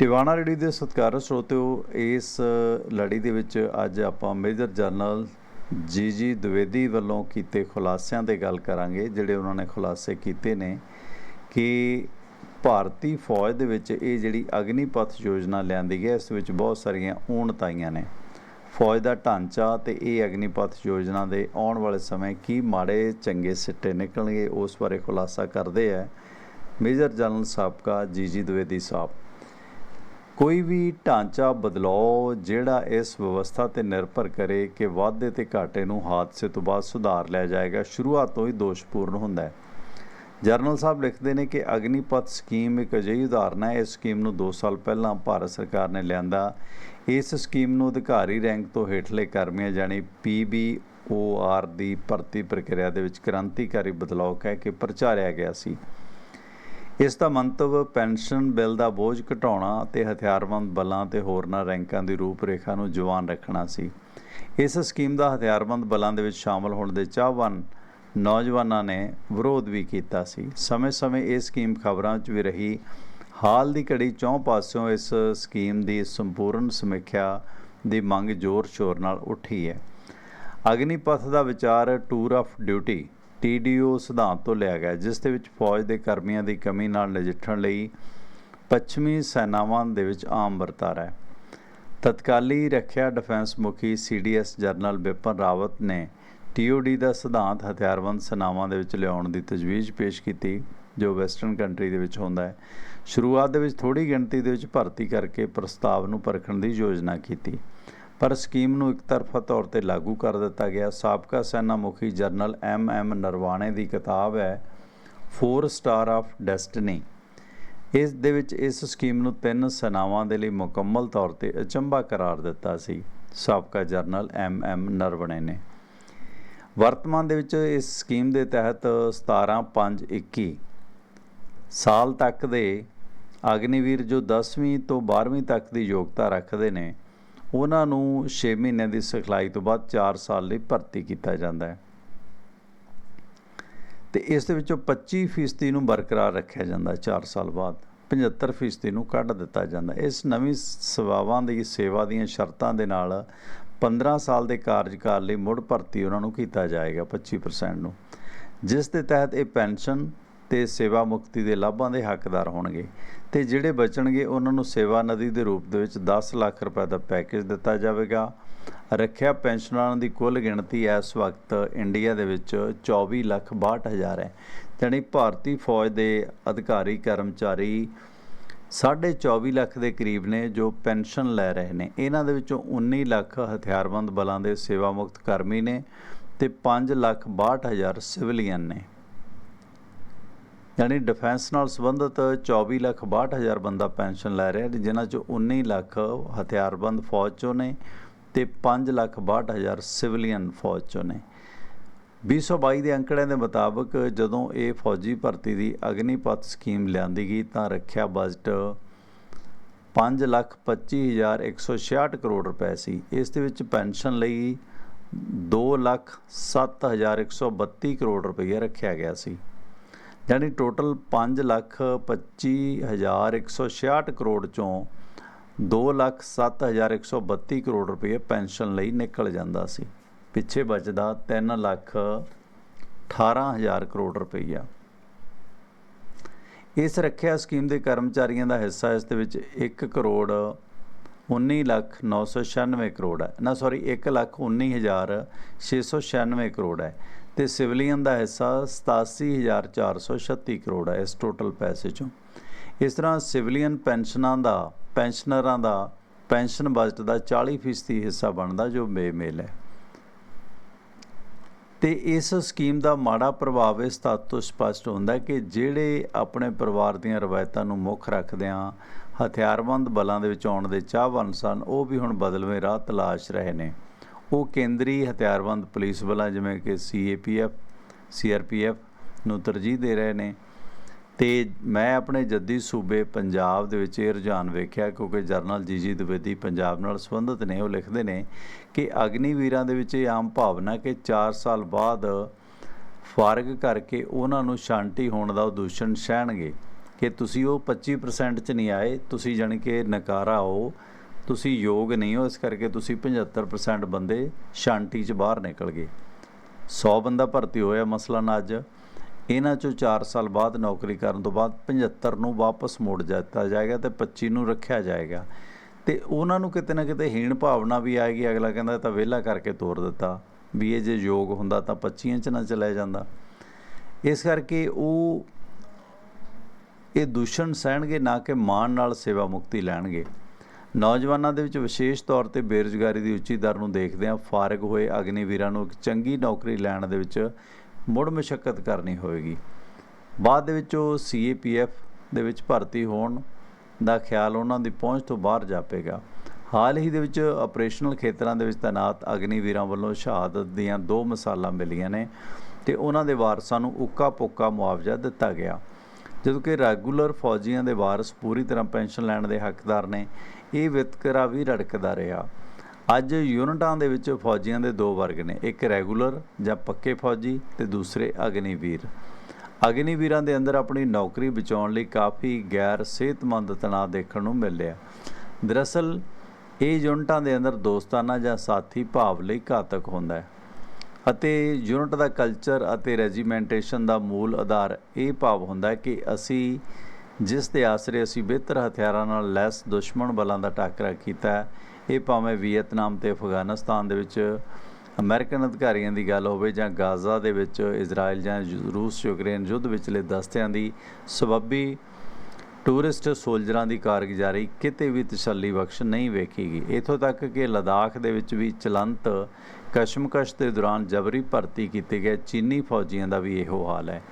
Tiwana ready ਦੇ ਸਤਿਕਾਰਤ ਸਰੋਤਿਓ, ਇਸ ਲੜੀ ਦੇ ਵਿੱਚ ਅੱਜ ਆਪਾਂ ਮੇਜਰ ਜਨਰਲ ਜੀ ਜੀ ਦਵੇਦੀ ਵੱਲੋਂ ਕੀਤੇ ਖੁਲਾਸਿਆਂ ਤੇ ਗੱਲ ਕਰਾਂਗੇ, ਜਿਹੜੇ ਉਹਨਾਂ ਨੇ ਖੁਲਾਸੇ ਕੀਤੇ ਨੇ ਕਿ ਭਾਰਤੀ ਫੌਜ ਦੇ ਵਿੱਚ ਇਹ ਜਿਹੜੀ ਅਗਨੀਪਥ ਯੋਜਨਾ ਲਿਆਂਦੀ ਹੈ, ਇਸ ਵਿੱਚ ਬਹੁਤ ਸਾਰੀਆਂ ਊਣਤਾਈਆਂ ਨੇ। ਫੌਜ ਦਾ ਢਾਂਚਾ ਤੇ ਇਹ ਅਗਨੀਪਥ ਯੋਜਨਾ ਦੇ ਆਉਣ ਵਾਲੇ ਸਮੇਂ ਕੀ ਮਾੜੇ ਚੰਗੇ ਸਿੱਟੇ ਨਿਕਲਣਗੇ, ਉਸ ਬਾਰੇ ਖੁਲਾਸਾ ਕਰਦੇ ਆ ਮੇਜਰ ਜਨਰਲ ਸਾਬਕਾ ਜੀ ਜੀ ਦਵੇਦੀ ਸਾਹਿਬ। ਕੋਈ ਵੀ ਢਾਂਚਾ ਬਦਲਾਓ ਜਿਹੜਾ ਇਸ ਵਿਵਸਥਾ ਤੇ ਨਿਰਭਰ ਕਰੇ ਕਿ ਵਾਧੇ ਤੇ ਘਾਟੇ ਨੂੰ ਹਾਦਸੇ ਤੋਂ ਬਾਅਦ ਸੁਧਾਰ ਲਿਆ ਜਾਏਗਾ, ਸ਼ੁਰੂਆਤ ਤੋਂ ਹੀ ਦੋਸ਼ਪੂਰਨ ਹੁੰਦਾ ਹੈ। ਜਰਨਲ ਸਾਹਿਬ ਲਿਖਦੇ ਨੇ ਕਿ ਅਗਨੀਪਥ ਸਕੀਮ ਇੱਕ ਅਜਿਹੀ ਉਦਾਹਰਨ ਹੈ, ਇਸ ਸਕੀਮ ਨੂੰ 2 ਸਾਲ ਪਹਿਲਾਂ ਭਾਰਤ ਸਰਕਾਰ ਨੇ ਲਿਆਂਦਾ। ਇਸ ਸਕੀਮ ਨੂੰ ਅਧਿਕਾਰੀ ਰੈਂਕ ਤੋਂ ਹੇਠਲੇ ਕਰਮੀਆਂ ਜਾਨੀ ਪੀਬੀਓਆਰ ਦੀ ਭਰਤੀ ਪ੍ਰਕਿਰਿਆ ਦੇ ਵਿੱਚ ਕ੍ਰਾਂਤੀਕਾਰੀ ਬਦਲਾਅ ਕਹਿ ਕੇ ਪ੍ਰਚਾਰਿਆ ਗਿਆ ਸੀ। ਇਸ ਦਾ ਮੰਤਵ ਪੈਨਸ਼ਨ ਬਿੱਲ ਦਾ ਬੋਝ ਘਟਾਉਣਾ ਅਤੇ ਹਥਿਆਰਬੰਦ ਬਲਾਂ ਤੇ ਹੋਰਨਾਂ ਰੈਂਕਾਂ ਦੀ ਰੂਪਰੇਖਾ ਨੂੰ ਜਵਾਨ ਰੱਖਣਾ ਸੀ। ਇਸ ਸਕੀਮ ਦਾ ਹਥਿਆਰਬੰਦ ਬਲਾਂ ਦੇ ਵਿੱਚ ਸ਼ਾਮਲ ਹੋਣ ਦੇ ਚਾਹਵਾਨ ਨੌਜਵਾਨਾਂ ਨੇ ਵਿਰੋਧ ਵੀ ਕੀਤਾ ਸੀ। ਸਮੇਂ-ਸਮੇਂ ਇਹ ਸਕੀਮ ਖਬਰਾਂ 'ਚ ਵੀ ਰਹੀ। ਹਾਲ ਦੀ ਘੜੀ ਚੌਂ ਪਾਸਿਓਂ ਇਸ ਸਕੀਮ ਦੀ ਸੰਪੂਰਨ ਸਮੀਖਿਆ ਦੀ ਮੰਗ ਜ਼ੋਰ-ਸ਼ੋਰ ਨਾਲ ਉੱਠੀ ਹੈ। ਅਗਨੀਪਥ ਦਾ ਵਿਚਾਰ ਟੂਰ ਆਫ ਡਿਊਟੀ ਟੀਡੀਓ ਸਿਧਾਂਤ ਤੋਂ ਲਿਆ ਗਿਆ, ਜਿਸ ਦੇ ਵਿੱਚ ਫੌਜ ਦੇ ਕਰਮੀਆਂ ਦੀ ਕਮੀ ਨਾਲ ਨਜਿੱਠਣ ਲਈ ਪੱਛਮੀ ਸੈਨਾਵਾਂ ਦੇ ਵਿੱਚ ਆਮ ਵਰਤਾਰਾ ਹੈ। ਤਤਕਾਲੀ ਰੱਖਿਆ ਡਿਫੈਂਸ ਮੁਖੀ ਸੀਡੀਐਸ ਜਨਰਲ ਬਿਪਨ ਰਾਵਤ ਨੇ ਟੀਓਡੀ ਦਾ ਸਿਧਾਂਤ ਹਥਿਆਰਬੰਦ ਸੈਨਾਵਾਂ ਦੇ ਵਿੱਚ ਲਿਆਉਣ ਦੀ ਤਜਵੀਜ਼ ਪੇਸ਼ ਕੀਤੀ, ਜੋ ਵੈਸਟਰਨ ਕੰਟਰੀ ਦੇ ਵਿੱਚ ਹੁੰਦਾ ਹੈ। ਸ਼ੁਰੂਆਤ ਦੇ ਵਿੱਚ ਥੋੜੀ ਗਿਣਤੀ ਦੇ ਵਿੱਚ ਭਰਤੀ ਕਰਕੇ ਪ੍ਰਸਤਾਵ ਨੂੰ ਪਰਖਣ ਦੀ ਯੋਜਨਾ ਕੀਤੀ। ਪਰ ਸਕੀਮ ਨੂੰ ਇੱਕਤਰਫਾ ਤੌਰ ਤੇ ਲਾਗੂ ਕਰ ਦਿੱਤਾ ਗਿਆ। ਸਾਬਕਾ ਸੈਨਾ ਮੁਖੀ ਜਨਰਲ ਐਮ ਐਮ ਨਰਵਾਣੇ ਦੀ ਕਿਤਾਬ ਹੈ 4 ਸਟਾਰ ਆਫ ਡੈਸਟਨੀ ਇਸ ਦੇ ਵਿੱਚ ਇਸ ਸਕੀਮ ਨੂੰ ਤਿੰਨ ਸੈਨਾਵਾਂ ਦੇ ਲਈ ਮੁਕੰਮਲ ਤੌਰ ਤੇ ਅਚੰਭਾ ਕਰਾਰ ਦਿੱਤਾ ਸੀ, ਸਾਬਕਾ ਜਨਰਲ ਐਮ ਐਮ ਨਰਵਣੇ ਨੇ। ਵਰਤਮਾਨ ਦੇ ਵਿੱਚ ਇਸ ਸਕੀਮ ਦੇ ਤਹਿਤ 17521 ਸਾਲ ਤੱਕ ਦੇ ਅਗਨੀਵੀਰ ਜੋ 10ਵੀਂ ਤੋਂ 12ਵੀਂ ਤੱਕ ਦੀ ਯੋਗਤਾ ਰੱਖਦੇ ਨੇ ਉਹਨਾਂ ਨੂੰ 6 ਮਹੀਨਿਆਂ ਦੀ ਸਿਖਲਾਈ ਤੋਂ ਬਾਅਦ 4 ਸਾਲ ਲਈ ਭਰਤੀ ਕੀਤਾ ਜਾਂਦਾ ਹੈ। ਤੇ ਇਸ ਦੇ ਵਿੱਚੋਂ 25% ਨੂੰ ਬਰਕਰਾਰ ਰੱਖਿਆ ਜਾਂਦਾ 4 ਸਾਲ ਬਾਅਦ। 75% ਨੂੰ ਕੱਢ ਦਿੱਤਾ ਜਾਂਦਾ ਇਸ ਨਵੀਂ ਸੇਵਾਵਾਂ ਦੀ ਸੇਵਾ ਦੀਆਂ ਸ਼ਰਤਾਂ ਦੇ ਨਾਲ 15 ਸਾਲ ਦੇ ਕਾਰਜਕਾਲ ਲਈ ਮੁੜ ਭਰਤੀ ਉਹਨਾਂ ਨੂੰ ਕੀਤਾ ਜਾਏਗਾ 25% ਨੂੰ। ਜਿਸ ਦੇ ਤਹਿਤ ਇਹ ਪੈਨਸ਼ਨ ਤੇ ਸੇਵਾ ਮੁਕਤੀ ਦੇ ਲਾਭਾਂ ਦੇ ਹੱਕਦਾਰ ਹੋਣਗੇ। ਤੇ ਜਿਹੜੇ ਬਚਣਗੇ, ਉਹਨਾਂ ਨੂੰ ਸੇਵਾ ਨਦੀ ਦੇ ਰੂਪ ਦੇ ਵਿੱਚ 10 ਲੱਖ ਰੁਪਏ ਦਾ ਪੈਕੇਜ ਦਿੱਤਾ ਜਾਵੇਗਾ। ਰੱਖਿਆ ਪੈਨਸ਼ਨਰਾਂ ਦੀ ਕੁੱਲ ਗਿਣਤੀ ਇਸ ਵਕਤ ਇੰਡੀਆ ਦੇ ਵਿੱਚ 24 ਲੱਖ 62 ਹਜ਼ਾਰ ਹੈ। ਯਾਨੀ ਭਾਰਤੀ ਫੌਜ ਦੇ ਅਧਿਕਾਰੀ, ਕਰਮਚਾਰੀ 24 ਲੱਖ ਦੇ ਕਰੀਬ ਨੇ ਜੋ ਪੈਨਸ਼ਨ ਲੈ ਰਹੇ ਨੇ। ਇਹਨਾਂ ਦੇ ਵਿੱਚੋਂ 19 ਲੱਖ ਹਥਿਆਰਬੰਦ ਬਲਾਂ ਦੇ ਸੇਵਾ ਮੁਕਤ ਕਰਮੀ ਨੇ ਤੇ 5 ਲੱਖ 62 ਹਜ਼ਾਰ ਸਿਵਲੀਅਨ ਨੇ। ਯਾਨੀ ਡਿਫੈਂਸ ਨਾਲ ਸੰਬੰਧਿਤ 24 ਲੱਖ 62 ਹਜ਼ਾਰ ਬੰਦਾ ਪੈਨਸ਼ਨ ਲੈ ਰਿਹਾ ਜਿਨ੍ਹਾਂ ਚੋਂ 19 ਲੱਖ ਹਥਿਆਰਬੰਦ ਫੌਜ ਚੋਂ ਨੇ ਤੇ 5 ਲੱਖ 62 ਹਜ਼ਾਰ ਸਿਵਲੀਅਨ ਫੌਜ ਚੋਂ ਨੇ। 2022 ਦੇ ਅੰਕੜਿਆਂ ਦੇ ਮੁਤਾਬਕ ਜਦੋਂ ਇਹ ਫੌਜੀ ਭਰਤੀ ਦੀ ਅਗਨੀਪਥ ਸਕੀਮ ਲਿਆਂਦੀ ਗਈ ਤਾਂ ਰੱਖਿਆ ਬਜਟ 5 ਲੱਖ 25 ਹਜ਼ਾਰ 166 ਕਰੋੜ ਰੁਪਏ ਸੀ। ਇਸ ਦੇ ਵਿੱਚ ਪੈਨਸ਼ਨ ਲਈ 2 ਲੱਖ 7 ਹਜ਼ਾਰ 132 ਕਰੋੜ ਰੁਪਏ ਰੱਖਿਆ ਗਿਆ ਸੀ। ਯਾਨੀ ਟੋਟਲ 5 ਲੱਖ 25 ਹਜ਼ਾਰ 166 ਕਰੋੜ ਚੋਂ 2 ਲੱਖ 7 ਹਜ਼ਾਰ 132 ਕਰੋੜ ਰੁਪਏ ਪੈਨਸ਼ਨ ਲਈ ਨਿਕਲ ਜਾਂਦਾ ਸੀ। ਪਿੱਛੇ ਬਚਦਾ 3 ਲੱਖ 18 ਹਜ਼ਾਰ ਕਰੋੜ ਰੁਪਈਆ। ਇਸ ਰੱਖਿਆ ਸਕੀਮ ਦੇ ਕਰਮਚਾਰੀਆਂ ਦਾ ਹਿੱਸਾ ਇਸ ਦੇ ਵਿੱਚ 1 ਕਰੋੜ 19 ਲੱਖ 996 ਕਰੋੜ ਹੈ। ਨਾ ਸੌਰੀ 1 ਲੱਖ 19 ਹਜ਼ਾਰ 696 ਕਰੋੜ ਹੈ। ਤੇ ਸਿਵਲੀਅਨ ਦਾ ਹਿੱਸਾ 87436 ਕਰੋੜ ਹੈ ਇਸ ਟੋਟਲ ਪੈਸੇ ਚੋਂ। ਇਸ ਤਰ੍ਹਾਂ ਸਿਵਲੀਅਨ ਪੈਨਸ਼ਨਾਂ ਦਾ, ਪੈਨਸ਼ਨਰਾਂ ਦਾ, ਪੈਨਸ਼ਨ ਬਜਟ ਦਾ 40% ਹਿੱਸਾ ਬਣਦਾ ਜੋ ਬੇਮੇਲ ਹੈ। ਤੇ ਇਸ ਸਕੀਮ ਦਾ ਮਾੜਾ ਪ੍ਰਭਾਵ ਇਸ ਤੱਤ ਤੋਂ ਸਪਸ਼ਟ ਹੁੰਦਾ ਹੈ ਕਿ ਜਿਹੜੇ ਆਪਣੇ ਪਰਿਵਾਰ ਦੀਆਂ ਰਵਾਇਤਾਂ ਨੂੰ ਮੁੱਖ ਰੱਖਦਿਆਂ ਹਥਿਆਰਬੰਦ ਬਲਾਂ ਦੇ ਵਿੱਚ ਆਉਣ ਦੇ ਚਾਹਵਾਨ ਸਨ, ਉਹ ਵੀ ਹੁਣ ਬਦਲਵੇਂ ਰਾਹ ਤਲਾਸ਼ ਰਹੇ ਨੇ। ਉਹ ਕੇਂਦਰੀ ਹਥਿਆਰਬੰਦ ਪੁਲਿਸ ਬਲਾਂ, ਜਿਵੇਂ ਕਿ ਸੀਏਪੀਐਫ ਸੀਆਰਪੀਐਫ ਨੂੰ ਤਰਜੀਹ ਦੇ ਰਹੇ ਨੇ। ਤੇ ਮੈਂ ਆਪਣੇ ਜੱਦੀ ਸੂਬੇ ਪੰਜਾਬ ਦੇ ਵਿੱਚ ਇਹ ਰੁਝਾਨ ਵੇਖਿਆ, ਕਿਉਂਕਿ ਜਰਨਲ ਜੀਜੀ ਦਵੇਦੀ ਪੰਜਾਬ ਨਾਲ ਸੰਬੰਧਿਤ ਨੇ। ਉਹ ਲਿਖਦੇ ਨੇ ਕਿ ਅਗਨੀਵੀਰਾਂ ਦੇ ਵਿੱਚ ਇਹ ਆਮ ਭਾਵਨਾ ਕਿ 4 ਸਾਲ ਬਾਅਦ ਫਾਰਗ ਕਰਕੇ ਉਹਨਾਂ ਨੂੰ ਸ਼ਾਂਤੀ ਹੋਣ ਦਾ ਉਦੂਸ਼ਣ ਸਹਿਣਗੇ। ਕਿ ਤੁਸੀਂ ਉਹ 25% ਚ ਨਹੀਂ ਆਏ, ਤੁਸੀਂ ਜਾਣੀ ਕਿ ਨਕਾਰਾ ਹੋ ਤੁਸੀਂ ਯੋਗ ਨਹੀਂ ਹੋ, ਇਸ ਕਰਕੇ ਤੁਸੀਂ 75% ਬੰਦੇ ਸ਼ਾਂਤੀ ਚ ਬਾਹਰ ਨਿਕਲ ਗਏ। 100 ਬੰਦਾ ਭਰਤੀ ਹੋਇਆ ਮਸਲਾ ਨਾ ਅੱਜ। ਇਹਨਾਂ ਚੋਂ 4 ਸਾਲ ਬਾਅਦ ਨੌਕਰੀ ਕਰਨ ਤੋਂ ਬਾਅਦ 75 ਨੂੰ ਵਾਪਸ ਮੋੜ ਦਿੱਤਾ ਜਾਏਗਾ ਤੇ 25 ਨੂੰ ਰੱਖਿਆ ਜਾਏਗਾ। ਤੇ ਉਹਨਾਂ ਨੂੰ ਕਿਤੇ ਨਾ ਕਿਤੇ ਹੀਣ ਭਾਵਨਾ ਵੀ ਆਏਗੀ, ਅਗਲਾ ਕਹਿੰਦਾ ਤਾਂ ਵਿਹਲਾ ਕਰਕੇ ਤੋਰ ਦਿੱਤਾ। ਵੀ ਇਹ ਜੇ ਯੋਗ ਹੁੰਦਾ ਤਾਂ 25 ਚ ਨਾ ਚਲੇ ਜਾਂਦਾ। ਇਸ ਕਰਕੇ ਉਹ, ਇਹ ਦੂਸ਼ਣ ਸਹਿਣਗੇ, ਨਾ ਕਿ ਮਾਣ ਨਾਲ ਸੇਵਾ ਮੁਕਤੀ ਲੈਣਗੇ। ਨੌਜਵਾਨਾਂ ਦੇ ਵਿੱਚ ਵਿਸ਼ੇਸ਼ ਤੌਰ ਤੇ ਬੇਰੁਜ਼ਗਾਰੀ ਦੀ ਉੱਚੀ ਦਰ ਨੂੰ ਦੇਖਦਿਆਂ ਫਾਰਗ ਹੋਏ ਅਗਨੀਵੀਰਾਂ ਨੂੰ ਇੱਕ ਚੰਗੀ ਨੌਕਰੀ ਲੈਣ ਦੇ ਵਿੱਚ ਮੁੜ ਮੁਸ਼ਕਲ ਕਰਨੀ ਹੋਵੇਗੀ। ਬਾਅਦ ਦੇ ਵਿੱਚ ਉਹ ਸੀਏਪੀਐਫ ਦੇ ਵਿੱਚ ਭਰਤੀ ਹੋਣ ਦਾ ਖਿਆਲ ਉਹਨਾਂ ਦੀ ਪਹੁੰਚ ਤੋਂ ਬਾਹਰ ਜਾਪੇਗਾ। ਹਾਲ ਹੀ ਦੇ ਵਿੱਚ ਆਪਰੇਸ਼ਨਲ ਖੇਤਰਾਂ ਦੇ ਵਿੱਚ ਤਾਇਨਾਤ ਅਗਨੀਵੀਰਾਂ ਵੱਲੋਂ ਸ਼ਹਾਦਤ ਦੀਆਂ ਦੋ ਮਿਸਾਲਾਂ ਮਿਲੀਆਂ ਨੇ ਤੇ ਉਹਨਾਂ ਦੇ ਵਾਰਸਾਂ ਨੂੰ ਉੱਕਾ ਪੋਕਾ ਮੁਆਵਜ਼ਾ ਦਿੱਤਾ ਗਿਆ। ਜਦੋਂ ਕਿ ਰੈਗੂਲਰ ਫੌਜੀਆਂ ਦੇ ਵਾਰਸ ਪੂਰੀ ਤਰ੍ਹਾਂ ਪੈਨਸ਼ਨ ਲੈਣ ਦੇ ਹੱਕਦਾਰ ਨੇ ਇਹ ਵਿਤਕਰਾ ਵੀ ਰੜਕਦਾ ਰਿਹਾ। ਅੱਜ ਯੂਨਿਟਾਂ ਦੇ ਵਿੱਚ ਫੌਜੀਆਂ ਦੇ ਦੋ ਵਰਗ ਨੇ, ਇੱਕ ਰੈਗੂਲਰ ਜਾਂ ਪੱਕੇ ਫੌਜੀ ਤੇ ਦੂਸਰੇ ਅਗਨੀਵੀਰ। ਅਗਨੀਵੀਰਾਂ ਦੇ ਅੰਦਰ ਆਪਣੀ ਨੌਕਰੀ ਬਚਾਉਣ ਲਈ ਕਾਫੀ ਗੈਰ ਸਿਹਤਮੰਦ ਤਣਾਅ ਦੇਖਣ ਨੂੰ ਮਿਲਿਆ। ਦਰਅਸਲ, ਇਹ ਯੂਨਿਟਾਂ ਦੇ ਅੰਦਰ ਦੋਸਤਾਨਾ ਜਾਂ ਸਾਥੀ ਭਾਵ ਲਈ ਘਾਤਕ ਹੁੰਦਾ ਹੈ ਅਤੇ ਯੂਨਿਟ ਦਾ ਕਲਚਰ ਅਤੇ ਰੈਜੀਮੈਂਟੇਸ਼ਨ ਦਾ ਮੂਲ ਆਧਾਰ ਇਹ ਭਾਵ ਹੁੰਦਾ ਹੈ ਕਿ ਅਸੀਂ ਜਿਸ ਦੇ ਆਸਰੇ ਅਸੀਂ ਬਿਹਤਰ ਹਥਿਆਰਾਂ ਨਾਲ ਲੈਸ ਦੁਸ਼ਮਣ ਬਲਾਂ ਦਾ ਟਾਕਰਾ ਕੀਤਾ ਇਹ ਭਾਵੇਂ ਵੀਅਤਨਾਮ ਤੇ ਅਫਗਾਨਿਸਤਾਨ ਦੇ ਵਿੱਚ ਅਮਰੀਕਨ ਅਧਿਕਾਰੀਆਂ ਦੀ ਗੱਲ ਹੋਵੇ ਜਾਂ ਗਾਜ਼ਾ ਦੇ ਵਿੱਚ ਇਜ਼ਰਾਈਲ ਜਾਂ ਰੂਸ ਯੂਕਰੇਨ ਯੁੱਧ ਵਿਚਲੇ ਦਸਤਿਆਂ ਦੀ ਸਬੱਬੀ ਟੂਰਿਸਟ ਸੋਲਜਰਾਂ ਦੀ ਕਾਰਗੁਜ਼ਾਰੀ ਕਿਤੇ ਵੀ ਤਸੱਲੀ ਬਖਸ਼ ਨਹੀਂ ਵੇਖੀਗੀ। ਇਥੋਂ ਤੱਕ ਕਿ ਲਦਾਖ ਦੇ ਵਿੱਚ ਵੀ ਚਲੰਤ ਕਸ਼ਮਕਸ਼ ਦੇ ਦੌਰਾਨ ਜਬਰੀ ਭਰਤੀ ਕੀਤੇ ਗਏ ਚੀਨੀ ਫੌਜੀਆਂ ਦਾ ਵੀ ਇਹੋ ਹਾਲ ਹੈ।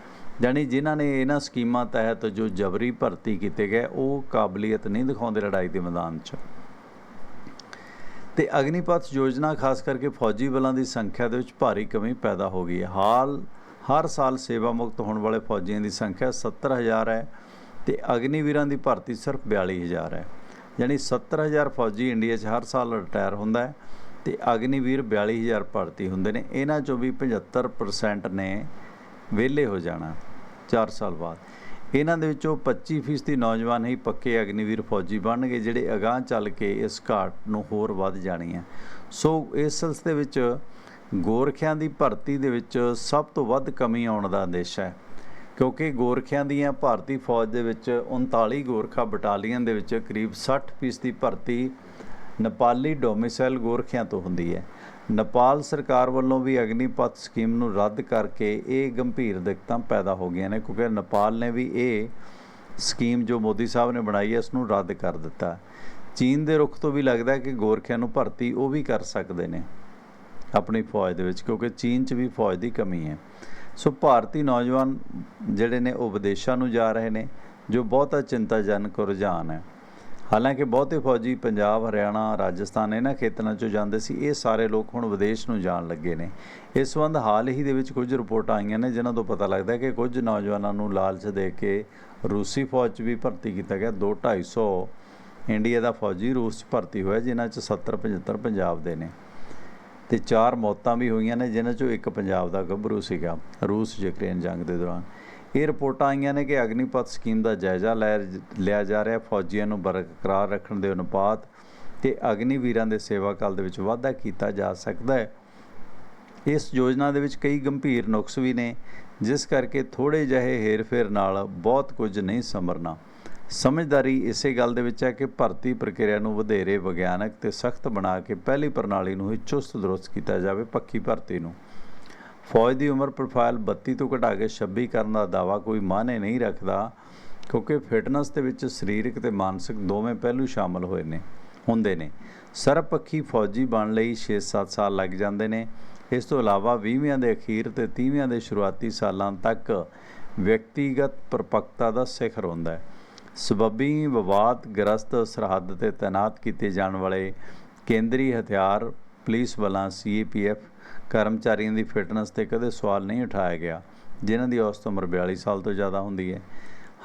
ਜਾਣੀ ਜਿਨ੍ਹਾਂ ਨੇ ਇਹਨਾਂ ਸਕੀਮਾਂ ਤਹਿਤ ਜੋ ਜਬਰੀ ਭਰਤੀ ਕੀਤੇ ਗਏ, ਉਹ ਕਾਬਲੀਅਤ ਨਹੀਂ ਦਿਖਾਉਂਦੇ ਲੜਾਈ ਦੇ ਮੈਦਾਨ 'ਚ। ਤੇ ਅਗਨੀਪਥ ਯੋਜਨਾ ਖਾਸ ਕਰਕੇ ਫੌਜੀ ਬਲਾਂ ਦੀ ਸੰਖਿਆ ਦੇ ਵਿੱਚ ਭਾਰੀ ਕਮੀ ਪੈਦਾ ਹੋ ਗਈ ਹੈ। ਹਾਲ, ਹਰ ਸਾਲ ਸੇਵਾ ਮੁਕਤ ਹੋਣ ਵਾਲੇ ਫੌਜੀਆਂ ਦੀ ਸੰਖਿਆ 70000 ਹੈ ਤੇ ਅਗਨੀਵੀਰਾਂ ਦੀ ਭਰਤੀ ਸਿਰਫ 42000 ਹੈ। ਯਾਨੀ 70000 ਫੌਜੀ ਇੰਡੀਆ 'ਚ ਹਰ ਸਾਲ ਰਿਟਾਇਰ ਹੁੰਦਾ ਹੈ ਤੇ ਅਗਨੀਵੀਰ 42000 ਭਰਤੀ ਹੁੰਦੇ ਨੇ। ਇਹਨਾਂ ਚੋਂ ਵੀ 75% ਨੇ ਵਿਹਲੇ ਹੋ ਜਾਣਾ 4 ਸਾਲ ਬਾਅਦ। ਇਹਨਾਂ ਦੇ ਵਿੱਚੋਂ 25% ਨੌਜਵਾਨ ਹੀ ਪੱਕੇ ਅਗਨੀਵੀਰ ਫੌਜੀ ਬਣਨਗੇ ਜਿਹੜੇ ਅਗਾਹ ਚੱਲ ਕੇ ਇਸ ਘਾਟ ਨੂੰ ਹੋਰ ਵੱਧ ਜਾਣੀ ਹੈ ਸੋ ਇਸ ਸਿਲਸਿਲੇ ਵਿੱਚ ਗੋਰਖਿਆਂ ਦੀ ਭਰਤੀ ਦੇ ਵਿੱਚ ਸਭ ਤੋਂ ਵੱਧ ਕਮੀ ਆਉਣ ਦਾ ਅੰਦੇਸ਼ਾ ਹੈ, ਕਿਉਂਕਿ ਗੋਰਖਿਆਂ ਦੀਆਂ ਭਾਰਤੀ ਫੌਜ ਦੇ ਵਿੱਚ 39 ਗੋਰਖਾ ਬਟਾਲੀਅਨ ਦੇ ਵਿੱਚ ਕਰੀਬ 60% ਦੀ ਭਰਤੀ ਨੇਪਾਲੀ ਡੋਮਿਸਾਈਲ ਗੋਰਖਿਆਂ ਤੋਂ ਹੁੰਦੀ ਹੈ। ਨੇਪਾਲ ਸਰਕਾਰ ਵੱਲੋਂ ਵੀ ਅਗਨੀਪਥ ਸਕੀਮ ਨੂੰ ਰੱਦ ਕਰਕੇ ਇਹ ਗੰਭੀਰ ਦਿੱਕਤਾਂ ਪੈਦਾ ਹੋ ਗਈਆਂ ਨੇ, ਕਿਉਂਕਿ ਨੇਪਾਲ ਨੇ ਵੀ ਇਹ ਸਕੀਮ ਜੋ ਮੋਦੀ ਸਾਹਿਬ ਨੇ ਬਣਾਈ ਹੈ ਇਸ ਨੂੰ ਰੱਦ ਕਰ ਦਿੱਤਾ। ਚੀਨ ਦੇ ਰੁਖ ਤੋਂ ਵੀ ਲੱਗਦਾ ਹੈ ਕਿ ਗੋਰਖਿਆਂ ਨੂੰ ਭਰਤੀ ਉਹ ਵੀ ਕਰ ਸਕਦੇ ਨੇ ਆਪਣੀ ਫੌਜ ਦੇ ਵਿੱਚ, ਕਿਉਂਕਿ ਚੀਨ 'ਚ ਵੀ ਫੌਜ ਦੀ ਕਮੀ ਹੈ। ਸੋ ਭਾਰਤੀ ਨੌਜਵਾਨ ਜਿਹੜੇ ਨੇ, ਉਹ ਵਿਦੇਸ਼ਾਂ ਨੂੰ ਜਾ ਰਹੇ ਨੇ, ਜੋ ਬਹੁਤਾ ਚਿੰਤਾਜਨਕ ਰੁਝਾਨ ਹੈ। ਹਾਲਾਂਕਿ ਬਹੁਤੇ ਫੌਜੀ ਪੰਜਾਬ, ਹਰਿਆਣਾ, ਰਾਜਸਥਾਨ ਇਹਨਾਂ ਖੇਤਰਾਂ 'ਚੋਂ ਜਾਂਦੇ ਸੀ। ਇਹ ਸਾਰੇ ਲੋਕ ਹੁਣ ਵਿਦੇਸ਼ ਨੂੰ ਜਾਣ ਲੱਗੇ ਨੇ। ਇਸ ਸੰਬੰਧ ਹਾਲ ਹੀ ਦੇ ਵਿੱਚ ਕੁਝ ਰਿਪੋਰਟਾਂ ਆਈਆਂ ਨੇ, ਜਿਨ੍ਹਾਂ ਤੋਂ ਪਤਾ ਲੱਗਦਾ ਹੈ ਕਿ ਕੁਝ ਨੌਜਵਾਨਾਂ ਨੂੰ ਲਾਲਚ ਦੇ ਕੇ ਰੂਸੀ ਫੌਜ 'ਚ ਵੀ ਭਰਤੀ ਕੀਤਾ ਗਿਆ। 2 250 ਇੰਡੀਆ ਦਾ ਫੌਜੀ ਰੂਸ 'ਚ ਭਰਤੀ ਹੋਇਆ, ਜਿਨ੍ਹਾਂ 'ਚ 70 75 ਪੰਜਾਬ ਦੇ ਨੇ। ਤੇ ਚਾਰ ਮੌਤਾਂ ਵੀ ਹੋਈਆਂ ਨੇ, ਜਿਨ੍ਹਾਂ 'ਚੋਂ ਇੱਕ ਪੰਜਾਬ ਦਾ ਗੱਭਰੂ ਸੀਗਾ ਰੂਸ ਯੂਕਰੇਨ ਜੰਗ ਦੇ ਦੌਰਾਨ। ਇਹ ਰਿਪੋਰਟਾਂ ਆਈਆਂ ਨੇ ਕਿ ਅਗਨੀਪਤ ਸਕੀਮ ਦਾ ਜਾਇਜ਼ਾ ਲੈ ਲਿਆ ਜਾ ਰਿਹਾ ਫੌਜੀਆਂ ਨੂੰ ਬਰਕਰਾਰ ਰੱਖਣ ਦੇ ਅਨੁਪਾਤ ਤੇ ਅਗਨੀਵੀਰਾਂ ਦੇ ਸੇਵਾ ਕਾਲ ਦੇ ਵਿੱਚ ਵਾਧਾ ਕੀਤਾ ਜਾ ਸਕਦਾ ਹੈ। ਇਸ ਯੋਜਨਾ ਦੇ ਵਿੱਚ ਕਈ ਗੰਭੀਰ ਨੁਕਸ ਵੀ ਨੇ, ਜਿਸ ਕਰਕੇ ਥੋੜੇ ਜਿਹੇ ਹੇਰਫੇਰ ਨਾਲ ਬਹੁਤ ਕੁਝ ਨਹੀਂ ਸਮਰਨਾ ਸਮਝਦਾਰੀ ਇਸੇ ਗੱਲ ਦੇ ਵਿੱਚ ਹੈ ਕਿ ਭਰਤੀ ਪ੍ਰਕਿਰਿਆ ਨੂੰ ਵਧੇਰੇ ਵਿਗਿਆਨਕ ਤੇ ਸਖਤ ਬਣਾ ਕੇ ਪਹਿਲੀ ਪ੍ਰਣਾਲੀ ਨੂੰ ਹੀ ਚੁਸਤ ਦਰੁਸਤ ਕੀਤਾ ਜਾਵੇ ਪੱਕੀ ਭਰਤੀ ਨੂੰ। ਫੌਜ ਦੀ ਉਮਰ ਪ੍ਰੋਫਾਈਲ 32 ਤੋਂ ਘਟਾ ਕੇ 26 ਕਰਨ ਦਾ ਦਾਵਾ ਕੋਈ ਮਾਨੇ ਨਹੀਂ ਰੱਖਦਾ, ਕਿਉਂਕਿ ਫਿਟਨੈਸ ਦੇ ਵਿੱਚ ਸਰੀਰਕ ਤੇ ਮਾਨਸਿਕ ਦੋਵੇਂ ਪਹਿਲੂ ਸ਼ਾਮਲ ਹੋਏ ਨੇ, ਹੁੰਦੇ ਨੇ। ਸਰਬਪੱਖੀ ਫੌਜੀ ਬਣ ਲਈ 6-7 ਸਾਲ ਲੱਗ ਜਾਂਦੇ ਨੇ। ਇਸ ਤੋਂ ਇਲਾਵਾ 20ਵਿਆਂ ਦੇ ਅਖੀਰ ਤੇ 30ਵਿਆਂ ਦੇ ਸ਼ੁਰੂਆਤੀ ਸਾਲਾਂ ਤੱਕ ਵਿਅਕਤੀਗਤ ਪਰਪੱਕਤਾ ਦਾ ਸਿਖਰ ਹੁੰਦਾ ਹੈ। ਸਬੱਬੀ ਵਿਵਾਦ ਗ੍ਰਸਤ ਸਰਹੱਦ ਤੇ ਤਾਇਨਾਤ ਕੀਤੇ ਜਾਣ ਵਾਲੇ ਕੇਂਦਰੀ ਹਥਿਆਰ ਪੁਲਿਸ ਬਲਾਂ ਸੀਏਪੀਐਫ ਕਰਮਚਾਰੀਆਂ ਦੀ ਫਿਟਨੈਸ ਤੇ ਕਦੇ ਸਵਾਲ ਨਹੀਂ ਉਠਾਇਆ ਗਿਆ, ਜਿਨ੍ਹਾਂ ਦੀ ਔਸਤ ਉਮਰ 42 ਸਾਲ ਤੋਂ ਜ਼ਿਆਦਾ ਹੁੰਦੀ ਹੈ।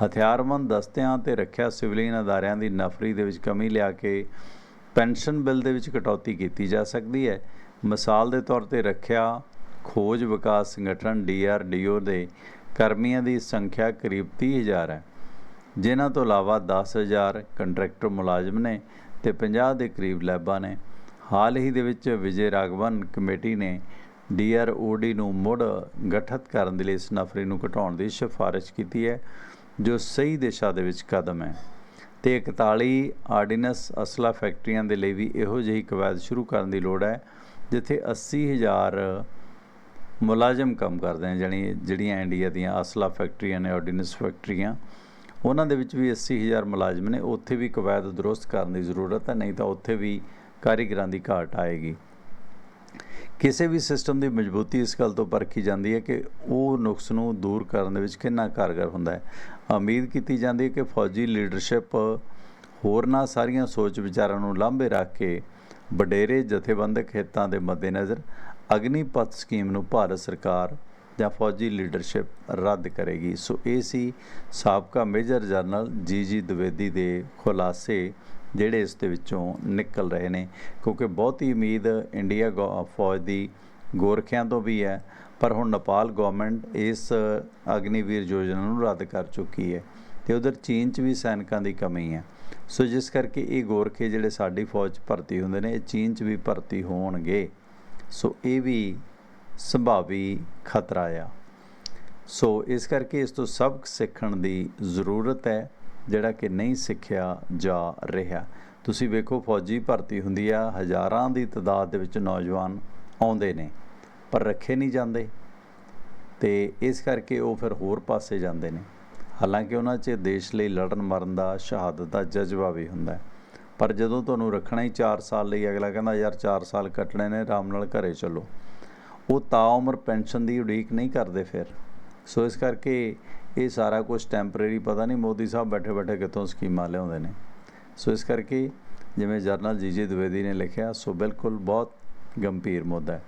ਹਥਿਆਰਬੰਦ ਦਸਤਿਆਂ ਤੇ ਰੱਖਿਆ ਸਿਵਲੀਅਨ ਅਦਾਰਿਆਂ ਦੀ ਨਫਰੀ ਦੇ ਵਿੱਚ ਕਮੀ ਲਿਆ ਕੇ ਪੈਨਸ਼ਨ ਬਿੱਲ ਦੇ ਵਿੱਚ ਕਟੌਤੀ ਕੀਤੀ ਜਾ ਸਕਦੀ ਹੈ। ਮਿਸਾਲ ਦੇ ਤੌਰ ਤੇ ਰੱਖਿਆ ਖੋਜ ਵਿਕਾਸ ਸੰਗਠਨ ਡੀਆਰਡੀਓ ਦੇ ਕਰਮੀਆਂ ਦੀ ਸੰਖਿਆ ਕਰੀਬ 30000 ਹੈ। ਜਿਨ੍ਹਾਂ ਤੋਂ ਇਲਾਵਾ 10000 ਕੰਟਰੈਕਟਰ ਮੁਲਾਜ਼ਮ ਨੇ ਤੇ 50 ਦੇ ਕਰੀਬ ਲੈਬਾਂ ਨੇ। ਹਾਲ ਹੀ ਦੇ ਵਿੱਚ ਵਿਜੇ ਰਾਘਵਨ ਕਮੇਟੀ ਨੇ ਡੀਆਰਓਡੀ ਨੂੰ ਮੁੜ ਗਠਿਤ ਕਰਨ ਦੇ ਲਈ ਇਸ ਨਫਰੇ ਨੂੰ ਘਟਾਉਣ ਦੀ ਸਿਫਾਰਿਸ਼ ਕੀਤੀ ਹੈ, ਜੋ ਸਹੀ ਦਿਸ਼ਾ ਦੇ ਵਿੱਚ ਕਦਮ ਹੈ। ਤੇ 41 ਆਰਡੀਨੈਂਸ ਅਸਲਾ ਫੈਕਟਰੀਆਂ ਦੇ ਲਈ ਵੀ ਇਹੋ ਜਿਹੀ ਕਵਾਇਦ ਸ਼ੁਰੂ ਕਰਨ ਦੀ ਲੋੜ ਹੈ, ਜਿੱਥੇ 80000 ਮੁਲਾਜ਼ਮ ਕੰਮ ਕਰਦੇ ਨੇ ਜਾਣੀ ਜਿਹੜੀਆਂ ਇੰਡੀਆ ਦੀਆਂ ਅਸਲਾ ਫੈਕਟਰੀਆਂ ਨੇ, ਆਰਡੀਨੈਂਸ ਫੈਕਟਰੀਆਂ, ਉਹਨਾਂ ਦੇ ਵਿੱਚ ਵੀ 80000 ਮੁਲਾਜ਼ਮ ਨੇ। ਉੱਥੇ ਵੀ ਕਵਾਇਦ ਦਰੁਸਤ ਕਰਨ ਦੀ ਜ਼ਰੂਰਤ ਹੈ, ਨਹੀਂ ਤਾਂ ਉੱਥੇ ਵੀ ਕਾਰੀਗਰਾਂ ਦੀ ਘਾਟ ਆਏਗੀ। ਕਿਸੇ ਵੀ ਸਿਸਟਮ ਦੀ ਮਜ਼ਬੂਤੀ ਇਸ ਗੱਲ ਤੋਂ ਪਰਖੀ ਜਾਂਦੀ ਹੈ ਕਿ ਉਹ ਨੁਕਸ ਨੂੰ ਦੂਰ ਕਰਨ ਦੇ ਵਿੱਚ ਕਿੰਨਾ ਕਾਰਗਰ ਹੁੰਦਾ ਹੈ। ਉਮੀਦ ਕੀਤੀ ਜਾਂਦੀ ਹੈ ਕਿ ਫੌਜੀ ਲੀਡਰਸ਼ਿਪ ਹੋਰਨਾਂ ਸਾਰੀਆਂ ਸੋਚ ਵਿਚਾਰਾਂ ਨੂੰ ਲਾਂਭੇ ਰੱਖ ਕੇ ਵਡੇਰੇ ਜਥੇਬੰਦਕ ਹਿੱਤਾਂ ਦੇ ਮੱਦੇਨਜ਼ਰ ਅਗਨੀਪਥ ਸਕੀਮ ਨੂੰ ਭਾਰਤ ਸਰਕਾਰ ਜਾਂ ਫੌਜੀ ਲੀਡਰਸ਼ਿਪ ਰੱਦ ਕਰੇਗੀ। ਸੋ ਇਹ ਸੀ ਸਾਬਕਾ ਮੇਜਰ ਜਨਰਲ ਜੀ ਜੀ ਦਵੇਦੀ ਦੇ ਖੁਲਾਸੇ ਜਿਹੜੇ ਇਸ ਦੇ ਵਿੱਚੋਂ ਨਿਕਲ ਰਹੇ ਨੇ। ਕਿਉਂਕਿ ਬਹੁਤੀ ਉਮੀਦ ਇੰਡੀਆ ਗੌ- ਫੌਜ ਦੀ ਗੋਰਖਿਆਂ ਤੋਂ ਵੀ ਹੈ। ਪਰ ਹੁਣ ਨੇਪਾਲ ਗਵਰਨਮੈਂਟ ਇਸ ਅਗਨੀਵੀਰ ਯੋਜਨਾ ਨੂੰ ਰੱਦ ਕਰ ਚੁੱਕੀ ਹੈ ਤੇ ਉਧਰ ਚੀਨ 'ਚ ਵੀ ਸੈਨਿਕਾਂ ਦੀ ਕਮੀ ਹੈ। ਸੋ ਜਿਸ ਕਰਕੇ ਇਹ ਗੋਰਖੇ ਜਿਹੜੇ ਸਾਡੀ ਫੌਜ 'ਚ ਭਰਤੀ ਹੁੰਦੇ ਨੇ, ਇਹ ਚੀਨ 'ਚ ਵੀ ਭਰਤੀ ਹੋਣਗੇ। ਸੋ ਇਹ ਵੀ ਸੰਭਾਵੀ ਖਤਰਾ ਆ। ਸੋ ਇਸ ਕਰਕੇ ਇਸ ਤੋਂ ਸਬਕ ਸਿੱਖਣ ਦੀ ਜ਼ਰੂਰਤ ਹੈ। ਜਿਹੜਾ ਕਿ ਨਹੀਂ ਸਿੱਖਿਆ ਜਾ ਰਿਹਾ। ਤੁਸੀਂ ਵੇਖੋ, ਫੌਜੀ ਭਰਤੀ ਹੁੰਦੀ ਆ, ਹਜ਼ਾਰਾਂ ਦੀ ਤਾਦਾਦ ਦੇ ਵਿੱਚ ਨੌਜਵਾਨ ਆਉਂਦੇ ਨੇ, ਪਰ ਰੱਖੇ ਨਹੀਂ ਜਾਂਦੇ। ਤੇ ਇਸ ਕਰਕੇ ਉਹ ਫਿਰ ਹੋਰ ਪਾਸੇ ਜਾਂਦੇ ਨੇ। ਹਾਲਾਂਕਿ ਉਹਨਾਂ 'ਚ ਦੇਸ਼ ਲਈ ਲੜਨ ਮਰਨ ਦਾ, ਸ਼ਹਾਦਤ ਦਾ ਜਜ਼ਬਾ ਵੀ ਹੁੰਦਾ। ਹੈ ਪਰ ਜਦੋਂ ਤੁਹਾਨੂੰ ਰੱਖਣਾ ਹੀ 4 ਸਾਲ ਲਈ, ਅਗਲਾ ਕਹਿੰਦਾ, ਯਾਰ 4 ਸਾਲ ਕੱਟਣੇ ਨੇ, ਆਰਾਮ ਨਾਲ ਘਰੇ ਚੱਲੋ। ਉਹ ਤਾਂ ਉਮਰ ਪੈਨਸ਼ਨ ਦੀ ਉਡੀਕ ਨਹੀਂ ਕਰਦੇ ਫਿਰ। ਸੋ ਇਸ ਕਰਕੇ ਇਹ ਸਾਰਾ ਕੁਝ ਟੈਂਪਰੇਰੀ ਪਤਾ ਨਹੀਂ ਮੋਦੀ ਸਾਹਿਬ ਬੈਠੇ ਬੈਠੇ ਕਿੱਥੋਂ ਸਕੀਮਾਂ ਲਿਆਉਂਦੇ ਨੇ। ਸੋ ਇਸ ਕਰਕੇ ਜਿਵੇਂ ਜਰਨਲ ਜੀਜੀ ਦਵੇਦੀ ਨੇ ਲਿਖਿਆ, ਸੋ ਬਿਲਕੁਲ ਬਹੁਤ ਗੰਭੀਰ ਮੁੱਦਾ ਹੈ।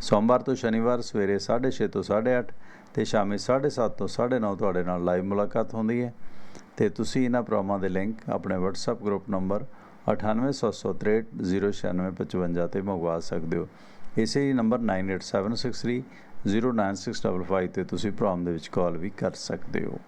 ਸੋਮਵਾਰ ਤੋਂ ਸ਼ਨੀਵਾਰ ਸਵੇਰੇ 6:30 ਤੋਂ 8:30 ਤੇ ਸ਼ਾਮੀ 7:30 ਤੋਂ 9:30 ਤੁਹਾਡੇ ਨਾਲ ਲਾਈਵ ਮੁਲਾਕਾਤ ਹੁੰਦੀ ਹੈ। ਤੇ ਤੁਸੀਂ ਇਹਨਾਂ ਪ੍ਰੋਗਰਾਮਾਂ ਦੇ ਲਿੰਕ ਆਪਣੇ WhatsApp ਗਰੁੱਪ ਨੰਬਰ 9876309655 ਤੇ ਮੰਗਵਾ ਸਕਦੇ ਹੋ। ਇਸੇ ਹੀ ਨੰਬਰ 9876309655 ਤੇ ਤੁਸੀਂ ਪ੍ਰੋਗਰਾਮ ਦੇ ਵਿੱਚ ਕਾਲ ਵੀ ਕਰ ਸਕਦੇ ਹੋ।